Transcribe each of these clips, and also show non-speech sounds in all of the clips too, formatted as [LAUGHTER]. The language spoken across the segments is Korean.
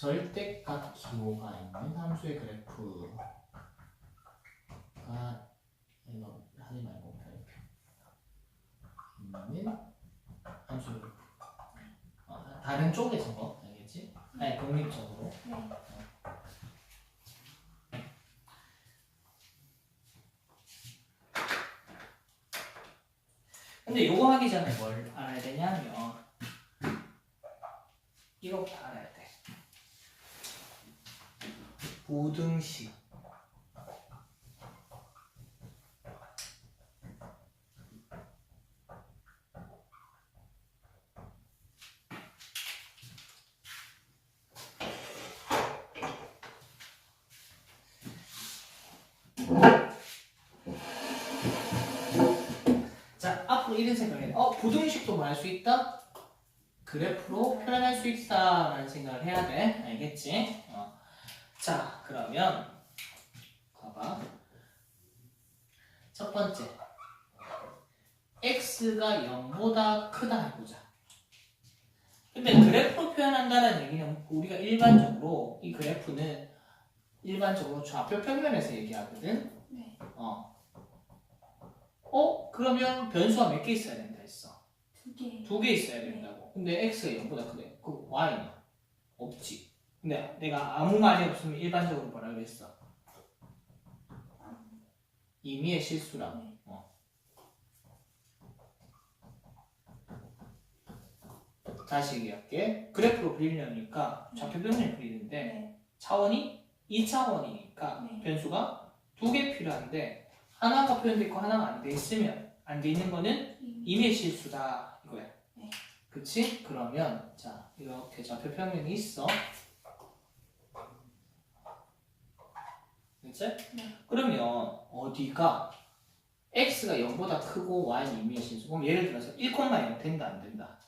절대값 기호가 있는 함수의 그래프가 이거 하지 말고 별표 있는 함수 그래프 어, 다른 쪽에 적어 알겠지? 아니 독립적으로 네. 근데 요거 하기 전에 뭘 알아야 되냐면 이것부터 알아야 돼 부등식 자, 앞으로 이런 생각을 해. 어, 부등식도 뭐할수 있다? 그래프로 표현할 수 있다 라는 생각을 해야 돼. 알겠지? 어. 자, 그러면 봐봐. 첫 번째. x가 0보다 크다 해보자. 근데 그래프로 표현한다는 얘기는 우리가 일반적으로 이 그래프는 일반적으로 좌표 평면에서 얘기하거든. 네. 어. 어? 그러면 변수가 몇 개 있어야 된다 했어? 두 개. 두 개 있어야 된다고. 근데 x가 0보다 크대. 그 y는 없지. 근데 내가 아무 말이 없으면 일반적으로 뭐라 그랬어? 임의의 실수라고. 네. 어. 다시 얘기할게. 그래프로 그리려니까 좌표 평면을 그리는데 네. 차원이 2차원이니까 네. 변수가 두 개 필요한데 하나가 표현돼 있고 하나가 안 돼 있으면 안 돼 있는 거는 이- 임의 실수다 이거야. 네. 그치? 그러면 자 이렇게 좌표 평면이 있어. 그치? 네. 그러면 어디가 x가 0보다 크고 y는 임의의 실수. 그럼 예를 들어서 1,0 된다 안 된다?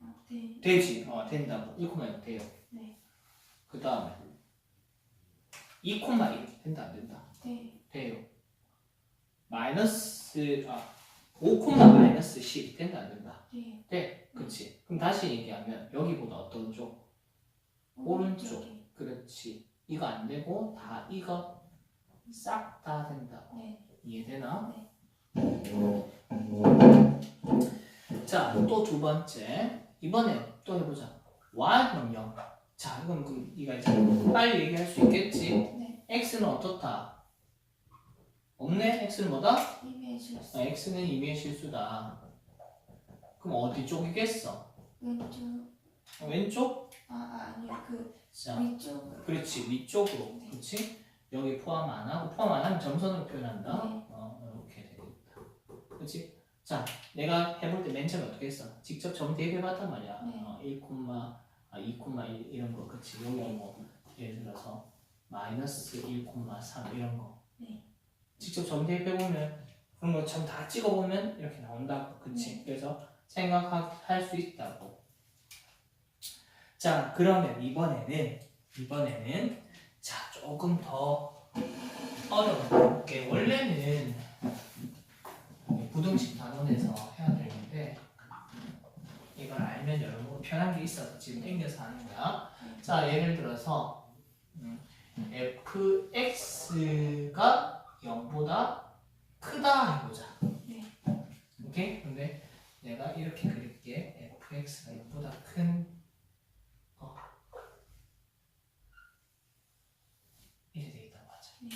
아, 네. 되지. 어 된다고. 1,0 돼요. 네. 그 다음에 2,1 된다 안 된다? 네. 돼요. 마이너스 아 5, 마이너스 10 된다 안 된다? 네. 돼. 그치? 그럼 다시 얘기하면 여기보다 어떤 쪽? 오른쪽. 오른쪽에. 그렇지. 이거 안 되고 다 이거 싹 다 된다고. 네. 이해되나? 네. 자, 또 두 번째. 이번에 또 해보자. y는 0. 자, 이건 그럼 네가 이제 빨리 얘기할 수 있겠지? 네. x는 어떻다? 없네? x는 뭐다? 임의 실수. 아, x는 임의의 실수다. 그럼 어디 쪽이겠어? 왼쪽. 어, 왼쪽? 아, 아 아니요. 그 자, 위쪽. 그렇지. 위쪽으로. 네. 그렇지? 여기 포함 안 하고 포함 안 하면 점선으로 표현한다. 네. 어, 이렇게 되겠다. 그렇지? 자, 내가 해볼 때 맨 처음에 어떻게 했어? 직접 점 대입해봤단 말이야. 네. 어, 1, 아, 2, 1 이런 거, 그렇지? 여기 뭐 예를 들어서 마이너스 1,3 이런 거. 네. 직접 점 대입해보면 그런 거 점 다 찍어보면 이렇게 나온다고, 그렇지? 그래서 생각할 수 있다고. 자, 그러면 이번에는 이번에는 자 조금 더 어려운 게 원래는 부등식 단원에서 해야 되는데 이걸 알면 여러분 편한 게 있어서 지금 땡겨서 하는 거야. 자 예를 들어서 음, fx가 0보다 크다 해보자. 네. 오케이? 근데 내가 이렇게 그릴게. fx가 0보다 큰 거. 이렇게 돼 있다고 하자. 네.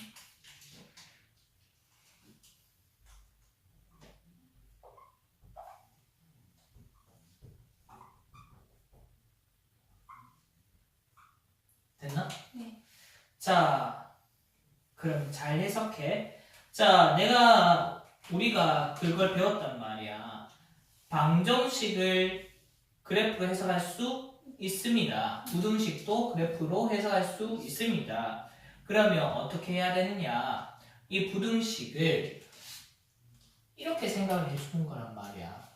됐나? 네. 자, 그럼 잘 해석해. 자, 내가 우리가 그걸 배웠단 말이야. 방정식을 그래프로 해석할 수 있습니다. 부등식도 그래프로 해석할 수 있습니다. 그러면 어떻게 해야 되느냐? 이 부등식을 이렇게 생각을 해주는 거란 말이야.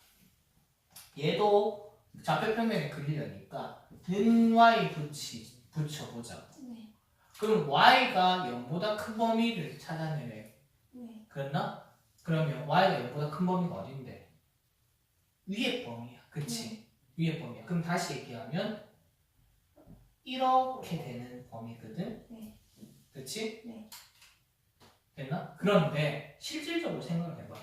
얘도 좌표 평면에 그리려니까 는 y 붙이 붙여보자. 네. 그럼 y가 0보다 큰 범위를 찾아내래. 네. 그랬나? 그러면 y가 0보다 큰 범위가 어딘데? 위의 범위야. 그치? 위의 범위야. 그럼 다시 얘기하면 이렇게 되는 범위거든. 네. 그치? 네. 됐나? 그런데 실질적으로 생각해봐.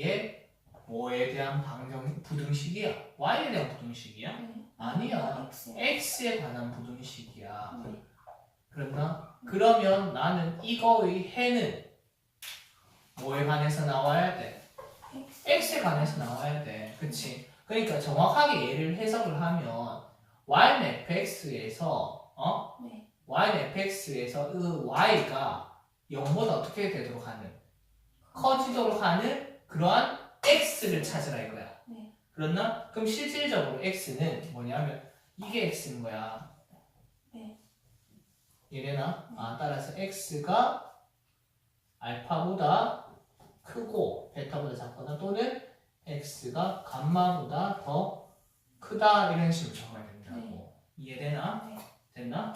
얘 뭐에 대한 방정 부등식이야? y에 대한 부등식이야? 네. 아니야. X. x에 관한 부등식이야. 네. 그렇나? 그러면 나는 이거의 해는 뭐에 관해서 나와야 돼? X. x에 관해서 나와야 돼. 그치? 그러니까 정확하게 얘를 해석을 하면 y는 fx에서 어? 네. y는 fx에서 그 y가 0보다 어떻게 되도록 하는 커지도록 하는 그러한 x를 찾으라 이거야. 네. 그렇나? 그럼 실질적으로 x는 뭐냐면 이게 x인 거야. 네. 이래나? 아 따라서 x가 알파보다 크고 베타보다 작거나 또는 x가 감마보다 더 크다 이런 식으로 적어야 된다고. 이해되나? 네. 됐나?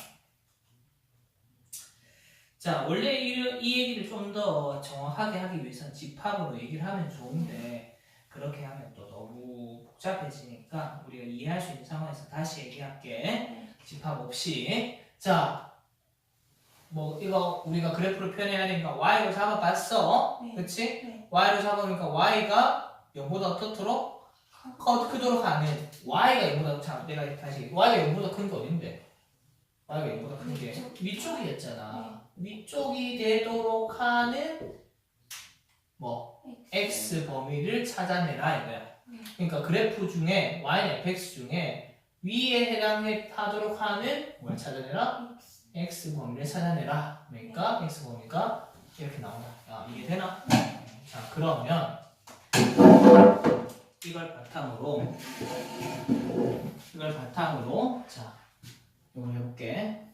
자, 원래 이, 이 얘기를 좀 더 정확하게 하기 위해서는 집합으로 얘기를 하면 좋은데 그렇게 하면 또 너무 복잡해지니까 우리가 이해할 수 있는 상황에서 다시 얘기할게. 네. 집합 없이. 자, 뭐 이거 우리가 그래프로 표현해야 되니까 y로 잡아봤어. 네. 그치? 네. y로 잡아보니까 y가 0보다 어떻도록 커 크도록 하는 y가 0보다 자 내가 다시 y가 0보다 큰 게 어딘데? y가 0보다 큰 게 위쪽. 위쪽이었잖아. 위쪽이 되도록 하는 뭐 x 범위를 찾아내라 이거야. 네. 그러니까 그래프 중에 y는 fx 중에 위에 해당하도록 하는 뭘 찾아내라? X. x 범위를 찾아내라. 그러니까 x 범위가 이렇게 나온다. 아, 이게 되나? 자, 그러면 이걸 바탕으로 이걸 바탕으로 자, 이거 해볼게.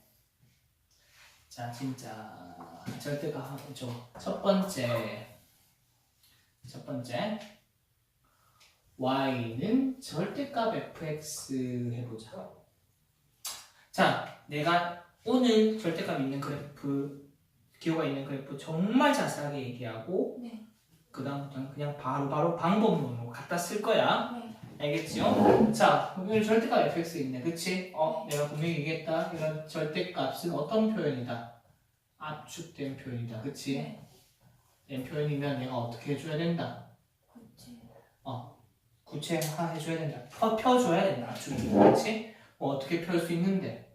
자, 진짜 절대가 첫 번째 첫 번째 y는 절대값 fx 해보자. 자, 내가 오늘 절대값 있는 그래프, 기호가 있는 그래프 정말 자세하게 얘기하고 네. 그 다음부터는 그냥 바로 바로 방법론으로 갖다 쓸 거야. 네. 알겠지요? 자, 오늘 절대값 fx 있네. 그치? 어, 내가 분명히 얘기했다. 이런 절대값은 어떤 표현이다? 압축된 표현이다. 그치? 네. 된 표현이면 내가 어떻게 해줘야 된다? 구체. 구체화 해줘야 된다. 펴, 펴줘야 된다. 압축이. 그치? 뭐 어떻게 펼 수 있는데?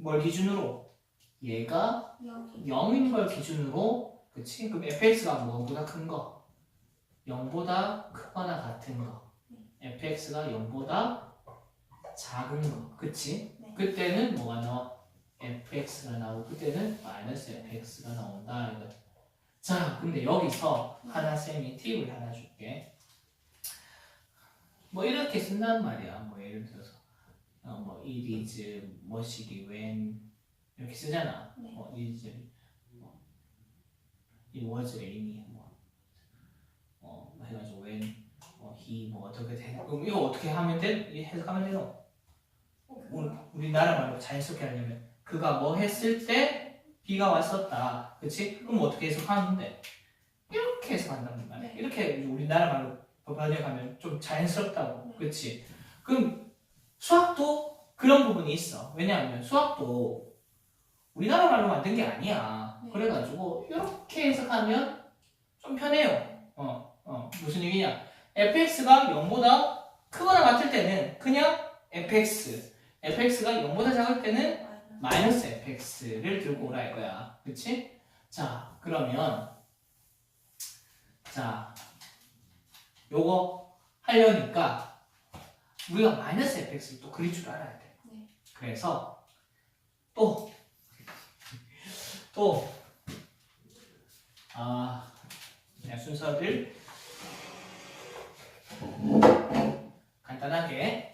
뭘 기준으로? 얘가 영이. 0인 걸 기준으로 그치? 그럼 fx가 뭐보다 큰 거? 0보다 크거나 같은 거 fx가 0보다 작은 거 그치? 네. 그때는 뭐가 나와? fx가 나오고 그때는 마이너스 fx가 나온다 이거. 자 근데 여기서 하나 쌤이 팁을 하나 줄게 뭐 이렇게 쓴단 말이야 뭐 예를 들어서 어, 뭐 it is 뭐시기 when 이렇게 쓰잖아 네. 뭐 it is 뭐 it was rainy 뭐 어, 뭐 해가지고 when 뭐 he 뭐 어떻게 돼 그럼 이거 어떻게 하면 돼? 이 해석하면? 우리, 우리나라 말로 자연스럽게 하려면 그가 뭐 했을 때 비가 왔었다 그치? 그럼 어떻게 해석하는데? 이렇게 해석한단 말이야 네. 이렇게 우리나라 말로 번역하면 좀 자연스럽다고 네. 그치? 그럼 수학도 그런 부분이 있어 왜냐하면 수학도 우리나라 말로 만든 게 아니야 네. 그래가지고 이렇게 해석하면 좀 편해요 어, 어, 무슨 얘기냐 fx가 0보다 크거나 같을 때는 그냥 fx fx가 0보다 작을 때는 마이너스. fx를 들고 오라 이거야. 그치? 자, 그러면 자, 요거 하려니까 우리가 마이너스 fx를 또 그릴 줄 알아야 돼. 네. 그래서 또 또, 아, 그냥 순서를 간단하게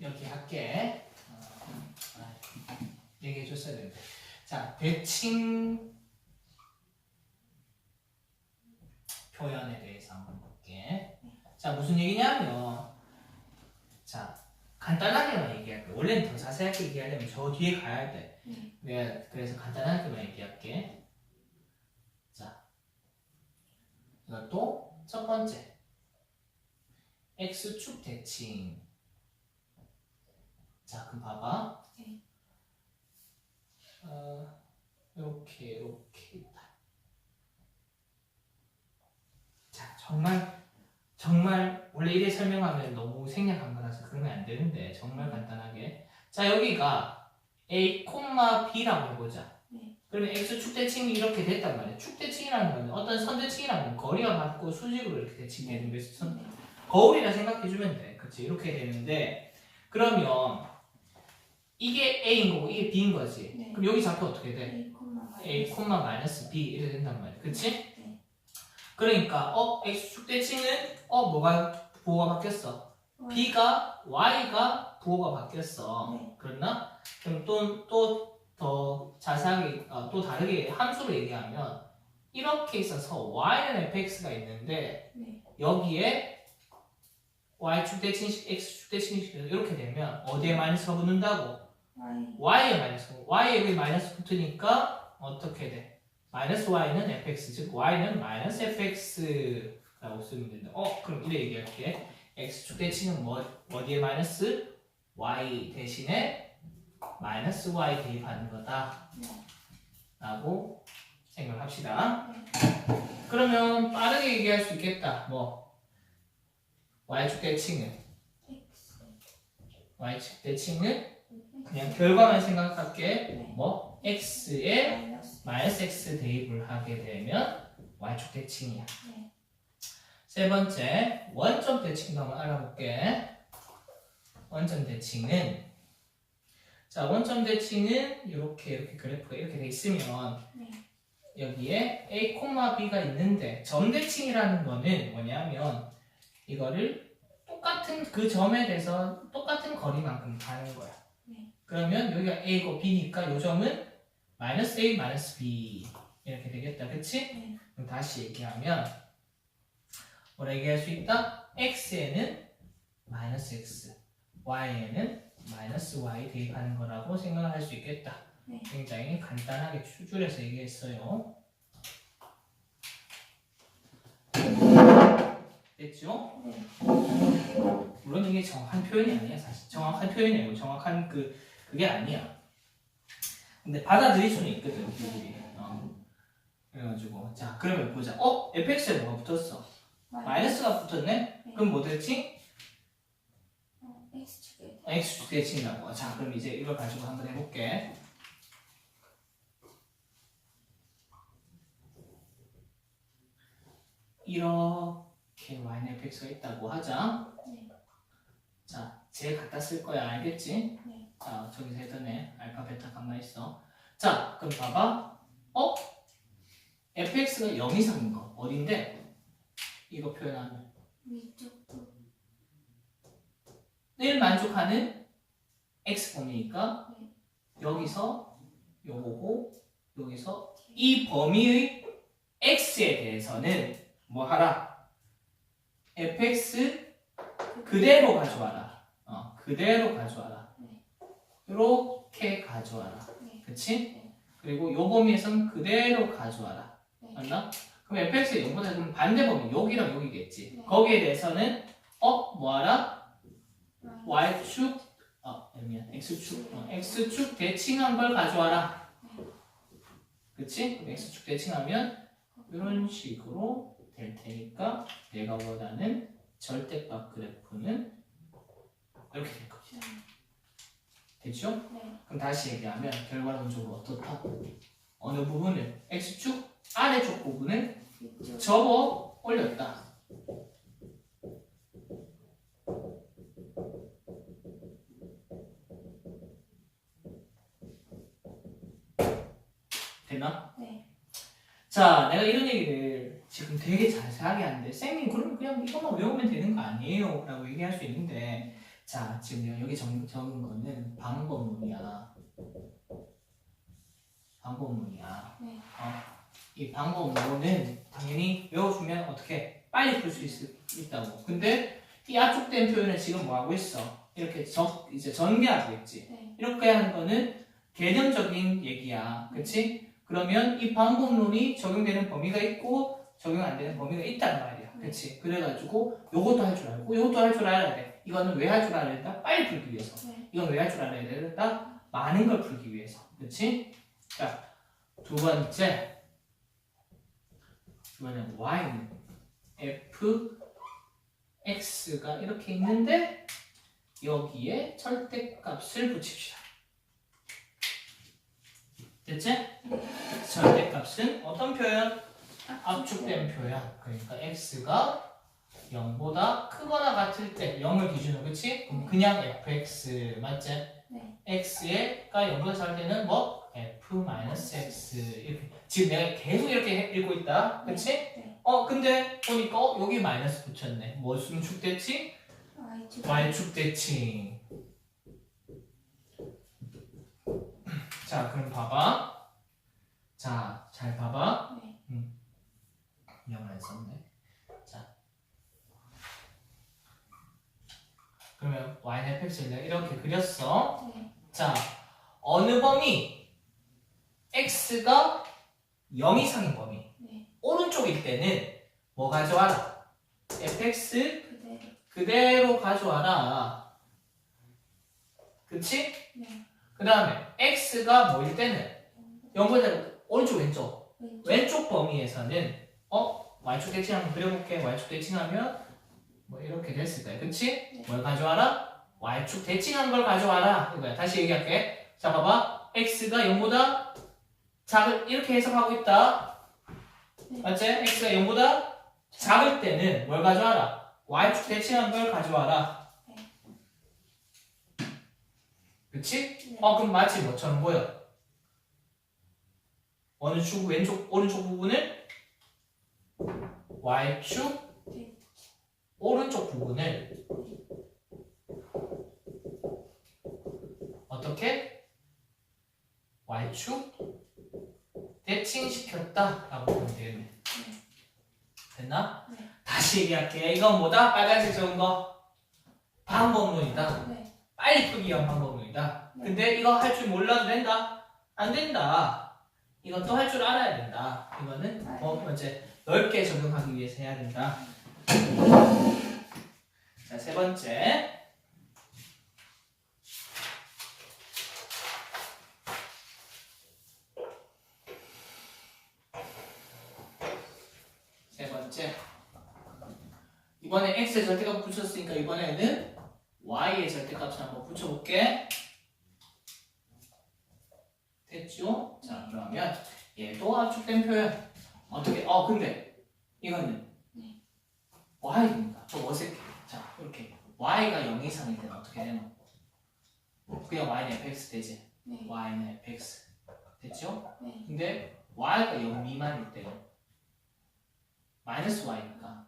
이렇게 할게. 어, 아, 얘기해 줬어야 되는데. 자, 대칭 표현에 대해서 한번 볼게. 자, 무슨 얘기냐면, 자, 간단하게만 얘기할게. 원래는 더 자세하게 얘기하려면 저 뒤에 가야 돼. 네. 내가 그래서 간단하게만 얘기할게. 자, 이것도 첫 번째. x축 대칭. 자, 그럼 봐봐. 네. 어, 이렇게 이렇게 있다. 자, 정말 정말 원래 이래 설명하면 너무 생략한 거라서 그러면 안 되는데 정말 간단하게. 자, 여기가 a, b라고 해보자. 네. 그러면 x 축대칭이 이렇게 됐단 말이야. 축대칭이라는 거는 어떤 선대칭이라는 건 거리가 같고 수직으로 이렇게 대칭되는 게 선, 네. 거울이라 생각해주면 돼. 그치? 이렇게 되는데, 그러면 이게 A인 거고 이게 B인 거지. 네. 그럼 여기 좌표 어떻게 돼? A 마이너스 B 이렇게 된단 말이야. 그치? 네. 그러니까, 어, X축 대칭은, 어, 뭐가, 부호가 바뀌었어. B가, Y가 부호가 바뀌었어. 네. 그렇나? 그럼 또, 또, 더 자세하게, 어, 또 다르게 함수로 얘기하면, 이렇게 있어서 Y는 fx가 있는데, 네. 여기에 y축 대칭식, x축 대칭식 이렇게 되면 어디에 마이너스가 붙는다고? Y y에 마이너스, y에 여기 마이너스 붙으니까 어떻게 돼? 마이너스 y는 fx, 즉 y는 마이너스 fx라고 쓰면 된다. 어, 그럼 이래 얘기할게. x축 대칭은 뭐, 어디에 마이너스? Y 대신에 마이너스 y 대입하는 거다. 네. 라고 생각합시다. 네. 그러면 빠르게 얘기할 수 있겠다. 뭐 y축 대칭은 y축 대칭은 그냥 결과만 생각할게. 네. 뭐 x에 마이너스 x 대입을 하게 되면 y축 대칭이야. 네. 세 번째 원점 대칭도 한번 알아볼게. 원점 대칭은 자 원점 대칭은 이렇게 이렇게 그래프가 이렇게 돼 있으면 네. 여기에 a, b가 있는데 점 대칭이라는 거는 뭐냐면 이거를 똑같은 그 점에 대해서 똑같은 거리만큼 가는 거야. 네. 그러면 여기가 a고 b니까 이 점은 마이너스 a 마이너스 b 이렇게 되겠다, 그치? 네. 그럼 다시 얘기하면 뭐라 얘기할 수 있다? x에는 마이너스 x, y에는 마이너스 y 대입하는 거라고 생각을 할수 있겠다. 네. 굉장히 간단하게 추줄여서 얘기했어요. 됐죠? 네. 물론 이게 정확한 표현이 아니야 사실 정확한 표현이 아니고 정확한 그 그게 아니야. 근데 받아들일 수는 있거든 우리. 어. 그래가지고 자 그러면 보자. 어 fx에 뭐가 붙었어? 마이너스가 붙었네. 그럼 뭐 됐지? 어, X 축에 x 대칭이라고. 자 그럼 이제 이걸 가지고 한번 해볼게. 이렇게 y는 fx가 있다고 하자. 네. 자, 제 갖다 쓸 거야, 알겠지? 네. 자, 저기서 했던 애, 알파, 베타, 감마 있어. 자, 그럼 봐봐. 어? fx가 0 이상인 거, 어딘데? 이거 표현하면. 위쪽 도1 만족하는 x 범위니까, 네. 여기서 요거고, 여기서 이 범위의 x에 대해서는 뭐 하라? fx 그대로 가져와라. 어, 그대로 가져와라. 네. 이렇게 가져와라. 네. 그치? 네. 그리고 요 범위에선 그대로 가져와라. 네. 맞나? 그럼 fx의 0보다 그럼 반대 범위 여기랑 여기겠지. 네. 거기에 대해서는 어 뭐하라? Y축 어 아니면 x축 어, x축 대칭한 걸 가져와라. 그치? x축 대칭하면 이런 식으로 될 테니까 내가 원하는 절대값 그래프는 이렇게 될 겁니다. 됐죠? 네. 그럼 다시 얘기하면 결과론적으로 어떻다? 어느 부분을 x축 아래쪽 부분을 위쪽 접어 올렸다. 쌤이 그럼 그냥 이것만 외우면 되는 거 아니에요? 라고 얘기할 수 있는데 자, 지금 여기 적, 적은 거는 방법문이야. 방법문이야. 네. 어, 이 방법론은 당연히 외워주면 어떻게 빨리 풀 수 있다고. 근데 이 압축된 표현을 지금 뭐 하고 있어? 이렇게 적 이제 전개하고 있지. 네. 이렇게 하는 거는 개념적인 얘기야. 그치? 그러면 이 방법론이 적용되는 범위가 있고 적용 안 되는 범위가 있단 말이야. 그치? 그래가지고 요것도 할 줄 알고 요것도 할 줄 알아야 돼. 이거는 왜 할 줄 알아야 된다? 빨리 풀기 위해서. 네. 이건 왜 할 줄 알아야 된다? 많은 걸 풀기 위해서. 그치? 자, 두 번째. 두 번째, y는 f, x가 이렇게 있는데 여기에 절대값을 붙입시다. 됐지? 절대값은 어떤 표현? 압축된 표현. 그러니까 x가 0보다 크거나 같을 때 0을 기준으로 그치? 그럼 그냥 fx 맞지? 네. x가 0보다 작을 때는 뭐? f-x 이렇게 지금 내가 계속 이렇게 읽고 있다 그치? 네. 어 근데 보니까 어, 여기 마이너스 붙였네 뭐 수축됐지? Y축. y축 대칭 자 그럼 봐봐 자 잘 봐봐 네. 영을 안 썼네. 자. 그러면 y는 fx를 내가 이렇게 그렸어. 네. 자, 어느 범위? x가 0 이상인 범위. 네. 오른쪽일 때는 뭐 가져와라? fx 그대로. 그대로 가져와라. 그치? 네. 그 다음에 x가 뭐일 때는 0보다 오른쪽 왼쪽 왼쪽. 왼쪽 범위에서는 어 y축 대칭 한번 그려볼게 y축 대칭하면 뭐 이렇게 됐을 거야 그치? 네. 뭘 가져와라? y축 대칭한 걸 가져와라 이거야 다시 얘기할게 자 봐봐 x가 0보다 작을 이렇게 해석하고 있다 네. 맞지? x가 0보다 작을 때는 뭘 가져와라? y축 대칭한 걸 가져와라 네. 그치? 네. 어 그럼 마치 뭐처럼 보여? 어느 축 왼쪽 오른쪽 부분을 y축 네. 오른쪽 부분을 어떻게 y축 대칭시켰다라고 보면 되겠네. 됐나? 네. 다시 얘기할게. 이건 뭐다? 빨간색 적은 거 반복론이다. 네. 빨리 풀기 위한 방법입니다. 네. 근데 이거 할 줄 몰라도 된다? 안 된다. 이것도 할 줄 알아야 된다. 이거는 아, 어, 번째 넓게 적용하기 위해서 해야 된다. 자, 세 번째. 세 번째. 이번에 x의 절대값 붙였으니까 이번에는 y의 절대값을 한번 붙여볼게. 됐죠? 자, 그러면 얘도 압축된 표현. 어떻게? 어, 근데 이거는 네. y입니다. 좀 어색해. 자, 이렇게 y가 0 이상일 때는 어떻게 되노? 그냥 y는 fx 되지. 네. y는 fx. 됐죠? 네. 근데 y가 0 미만일 때는 마이너스 y니까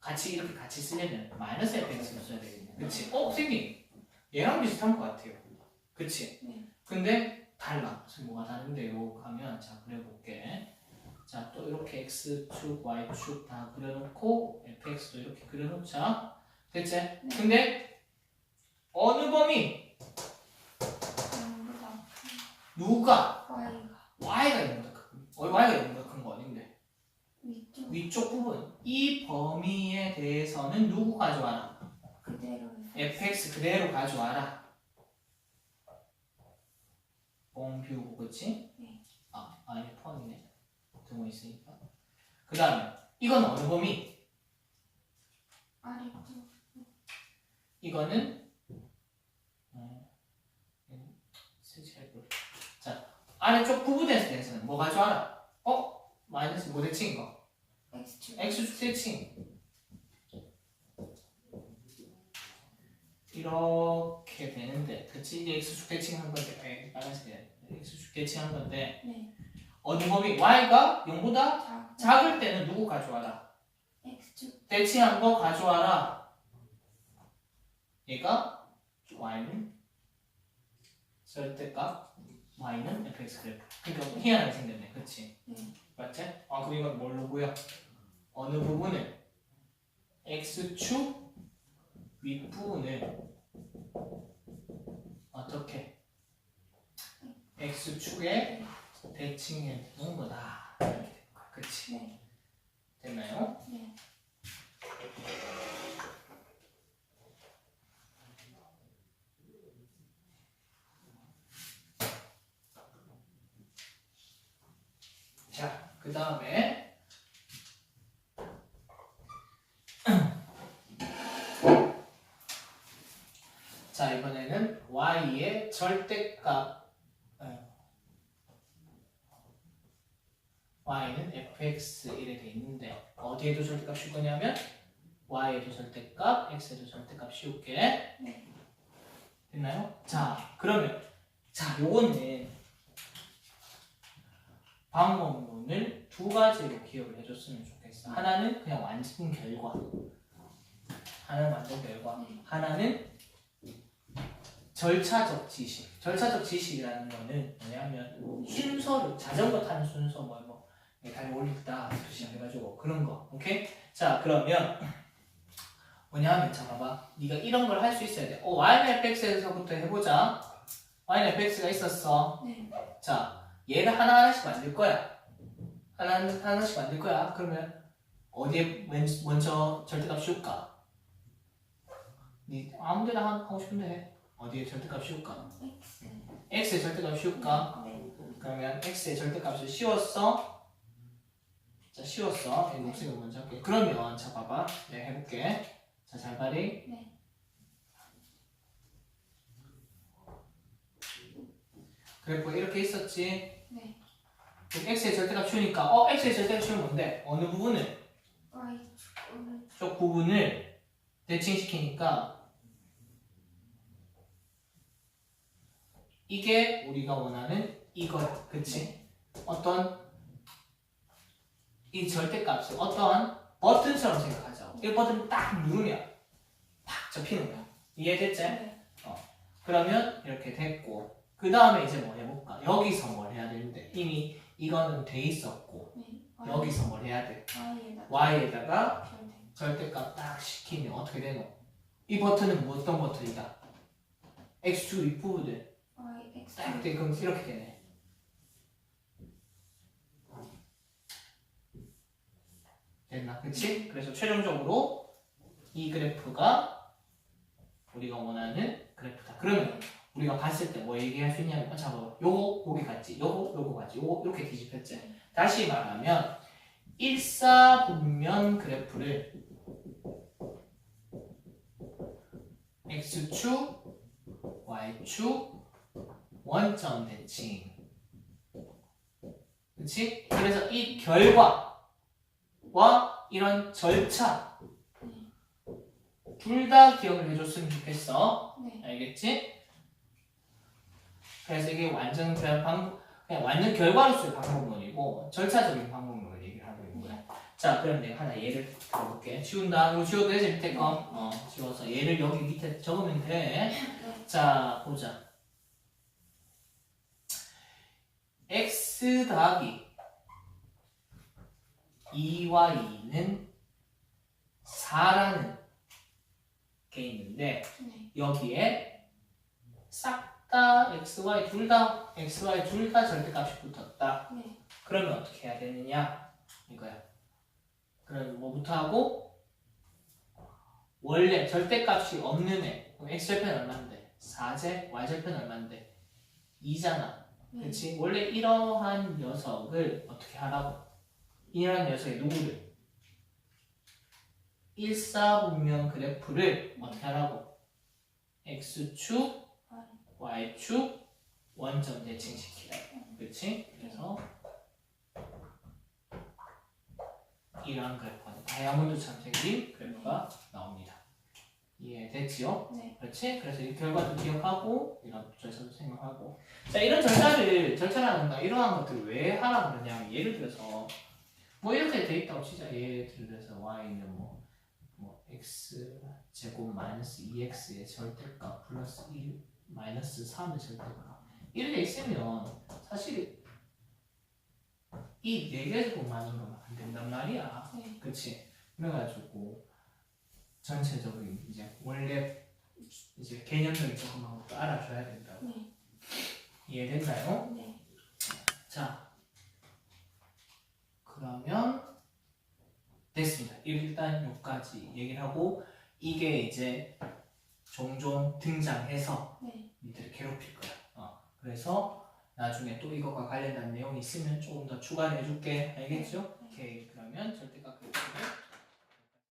같이 이렇게 같이 쓰려면 마이너스 fx를 써야 되겠네. 그치? 어, 선생님. 얘랑 비슷한 것 같아요. 그치? 네. 근데 달라. 뭐가 다른데요? 하면 자 그려볼게. 자 또 이렇게 x축, y축 다 그려놓고 fx도 이렇게 그려놓자. 됐지? 근데 어느 범위? 누가? Y가 y가 0보다 큰. 어, y가 0보다 큰 거 아닌데. 위쪽 위쪽 부분. 이 범위에 대해서는 누구 가져와라? 그대로. fx 그대로 가져와라. 뽕 비우고 그치? 네. 아 아니 포함이네. 등호 있으니까. 그 다음에 이건 어느 범위? 이거는 어. 자 아래쪽 부분에 대해서는 뭐 가져와라? 어? 마이너스 뭐 대칭인 거? X축. x축 대칭. 이렇게 되는데, 그치? 이게 x축 대칭 한 건데, 에, 빨간색 x축 대칭 한 건데, 네. 어느 범위? y가 0보다 자. 작을 때는 누구 가져와라? X축. 대칭한 거 가져와라. 얘가 y는 절대값, y는 fx 그래프. 그러니까 희한하게 생겼네, 그렇지? 네. 맞지? 아 그럼 이건 뭘로 보여? 어느 부분을 x축 윗부분을 어떻게 x축에 놓은 거다. 이렇게 된 거야. 그치? 네. 됐나요? 네. 자, 그 다음에 [CLEARS THROAT] 자 이번에는 y의 절대값 y는 fx 이래 돼 있는데 어디에도 절대값 씌울 거냐면 y에도 절대값, x에도 절대값 씌울게 네. 됐나요? 자 그러면 자 요거는 방법론을 두 가지로 기억을 해줬으면 좋겠어. 하나는 그냥 완전 결과. 하나는 완전 결과. 네. 하나는 절차적 지식. 절차적 지식이라는 거는 뭐냐면 순서를 자전거 타는 순서 뭐 뭐. 다리 올리다 시작해가지고 그런 거. 오케이? 자 그러면 [CLEARS THROAT] 뭐냐면 자 봐봐. 네가 이런 걸 할 수 있어야 돼. 어 y는 fx에서부터 해보자. y는 fx가 있었어. 네. 자, 얘를 하나하나씩 만들 거야. 하나, 하나씩 만들 거야. 그러면 어디에 맨- 먼저 절대값 씌울까? 네 아무 데나 하- 하고 싶은데 해. 어디에 절대값 씌울까? X. x에 절대값 씌울까? 네. 그러면 x의 절대값을 씌웠어. 자, 씌웠어. 이 녹색을 먼저 할게. 그러면 자, 봐봐. 내가 해볼게. 자, 잘 봐리. 네. 그래프 이렇게 있었지. 네. 그럼 x의 절대값 씌우니까 어, x의 절대값 씌우면 뭔데? 어느 부분을? Y 축구를 쪽 부분을 대칭시키니까 이게 우리가 원하는 이거 그치? 어떤 이 절대값을 어떠한 버튼처럼 생각하자고 이 버튼 딱 누르면 팍 접히는 거야 이해됐지? 네. 그러면 이렇게 됐고 그 다음에 이제 뭐 해볼까? 여기서 뭘 해야 되는데 이미 이거는 돼 있었고 네. Y- 여기서 뭘 해야 돼? Y에다 y에다가. 절대값 딱 시키면 어떻게 되노? 이 버튼은 뭐 어떤 버튼이다? x축 윗부분을 Y X. 딱 돼, 그럼 이렇게 되네. 됐나? 그치? 그래서 최종적으로 이 그래프가 우리가 원하는 그래프다. 그러면 우리가 봤을 때 뭐 얘기할 수 있냐면 어, 잠깐만 요거 여기 같지 요거 요거 같지 요거 이렇게 뒤집혔지 다시 말하면 일사분면 그래프를 x축 y축 원점 대칭 그치? 그래서 이 결과 와 이런 절차 둘 다 기억을 해줬으면 좋겠어 네. 알겠지? 그래서 이게 완전 그냥 방 그냥 완전 결과로서의 방법론이고 절차적인 방법론을 얘기를 하고 있는 거야. 자, 그럼 내가 하나 예를 들어볼게. 지운다. 이거 지워도 되지 밑에 거. 어, 지워서 얘를 여기 밑에 적으면 돼. 자, 보자. x 더하기 2와 2는 4라는 게 있는데 네. 여기에 싹 다 xy 둘 다 xy 둘 다 절대값이 붙었다. 네. 그러면 어떻게 해야 되느냐 이거야. 그럼 뭐부터 하고 원래 절대값이 없는 애 그럼 x 절편 얼마인데 4제 y 절편 얼마인데 2잖아. 네. 그렇지? 원래 이러한 녀석을 어떻게 하라고? 이러한 녀석의 누구를? 일사분면 그래프를 어떻게 하라고? x축, y축, 원점 대칭시키라고. 그렇지? 그래서 이러한 그래프가 다이아몬드처럼 생긴 그래프가 나옵니다. 이해됐지요? 네. 그렇지? 그래서 이 결과도 기억하고 이런 절차도 생각하고 자 이런 절차를 절차라든가 이러한 것들을 왜 하라고 그러냐면 예를 들어서 뭐 이렇게 돼 있다고 치자 예를 들어서 y는 뭐, 뭐 x 제곱 마이너스 2x의 절대값 플러스 1 마이너스 3의 절대값 이렇게 있으면 사실 이 네 개 제곱만으로는 안 된단 말이야 네. 그치? 그래가지고 전체적인 이제 원래 이제 개념적인 조금만 알아줘야 된다고 네. 이해됐나요? 네. 자 그러면 됐습니다. 일단 여기까지 얘기를 하고 이게 이제 종종 등장해서 네. 니들을 괴롭힐 거야. 어, 그래서 나중에 또 이거가 관련된 내용이 있으면 조금 더 추가를 해줄게. 알겠죠? 오케이. 그러면 절대값 그래프를